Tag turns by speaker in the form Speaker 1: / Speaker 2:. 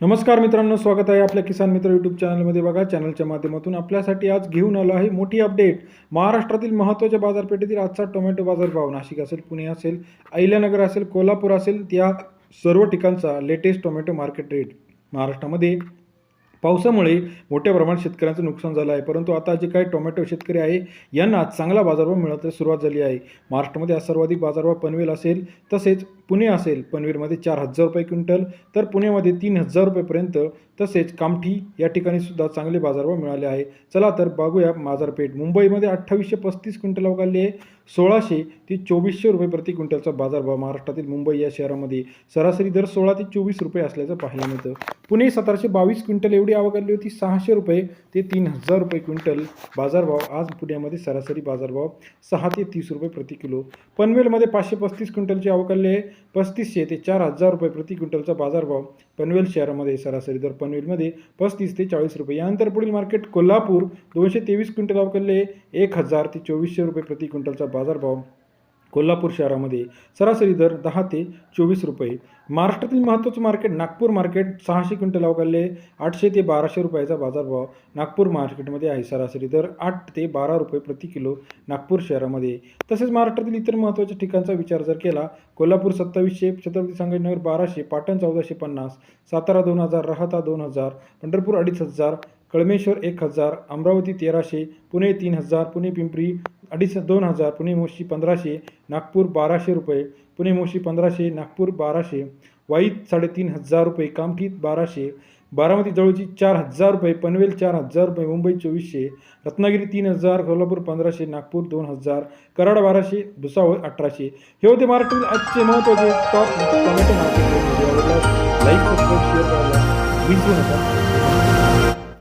Speaker 1: नमस्कार मित्रांनो स्वागत आहे आपल्या किसान मित्र यूट्यूब चॅनलमध्ये बघा चॅनलच्या माध्यमातून आपल्यासाठी आज घेऊन आलो आहे मोठी अपडेट महाराष्ट्रातील महत्त्वाच्या बाजारपेठेतील आजचा टोमॅटो बाजारभाव नाशिक असेल पुणे असेल अहिल्यानगर असेल कोल्हापूर असेल त्या सर्व ठिकाणचा लेटेस्ट टोमॅटो मार्केट रेट महाराष्ट्रामध्ये पावसामुळे मोठ्या प्रमाणात शेतकऱ्यांचं नुकसान झालं आहे. परंतु आता जे काही टोमॅटो शेतकरी आहे यांना चांगला बाजारभाव मिळत सुरुवात झाली आहे. महाराष्ट्रामध्ये आज सर्वाधिक बाजारभाव पनवेल असेल तसेच पुणे असेल पनवेलमध्ये चार हजार रुपये क्विंटल तर पुण्यामध्ये तीन हजार रुपयेपर्यंत तसेच कामठी या ठिकाणी सुद्धा चांगले बाजारभाव मिळाले आहे. चला तर बघूया बाजारपेठ. मुंबईमध्ये अठ्ठावीसशे पस्तीस क्विंटल अवघाली आहे. सोळाशे ते चोवीसशे रुपये प्रति क्विंटलचा बाजारभाव महाराष्ट्रातील मुंबई या शहरामध्ये. सरासरी दर सोळा ते चोवीस रुपये असल्याचं पाहायला मिळतं. पुणे सतराशे बावीस क्विंटल एवढी आवक आली होती. सहाशे रुपये ते तीन हजार रुपये क्विंटल बाजारभाव. आज पुण्यामध्ये सरासरी बाजारभाव सहा ते तीस रुपये प्रति किलो. पनवेलमध्ये पाचशे पस्तीस क्विंटलची आवक आली आहे. पस्तीसशे ते चार हजार रुपये प्रति क्विंटलचा बाजारभाव पनवेल शहरामध्ये सरासरी दर पनवेलमध्ये पस्तीस ते चाळीस रुपये. यानंतर पुढील मार्केट कोल्हापूर दोनशे तेवीस क्विंटल आवक एक हजार ते चोवीसशे रुपये प्रति क्विंटलचा बाजारभाव कोल्हापूर शहरामध्ये सरासरी दर दहा ते चोवीस रुपये. महाराष्ट्रातील महत्त्वाचं मार्केट नागपूर मार्केट सहाशे क्विंटल अवकाले आठशे ते बाराशे रुपयाचा बाजारभाव नागपूर मार्केटमध्ये आहे. सरासरी दर आठ ते बारा रुपये प्रति किलो नागपूर शहरामध्ये. तसेच महाराष्ट्रातील इतर महत्त्वाच्या ठिकाणचा विचार जर केला कोल्हापूर सत्तावीसशे छत्रपती संगमनगर बाराशे पाटण चौदाशे पन्नास सातारा दोन हजार राहता दोन हजार पंढरपूर अडीच हजार कळमेश्वर एक हजार अमरावती तेराशे पुणे तीन हजार पुणे पिंपरी अडीच दोन हजार पुणे मोशी पंधराशे नागपूर बाराशे रुपये पुणे मोशी पंधराशे नागपूर बाराशे वाईत साडेतीन हजार रुपये कामकीत बाराशे बारामती जवळची चार हजार रुपये पनवेल चार हजार रुपये मुंबई चोवीसशे रत्नागिरी तीन हजार कोल्हापूर पंधराशे नागपूर दोन हजार कराड बाराशे भुसावळ अठराशे. हे होते महाराष्ट्रातील आजचे महत्त्वाचे top tomato market like subscribe share करायला विसरू नका.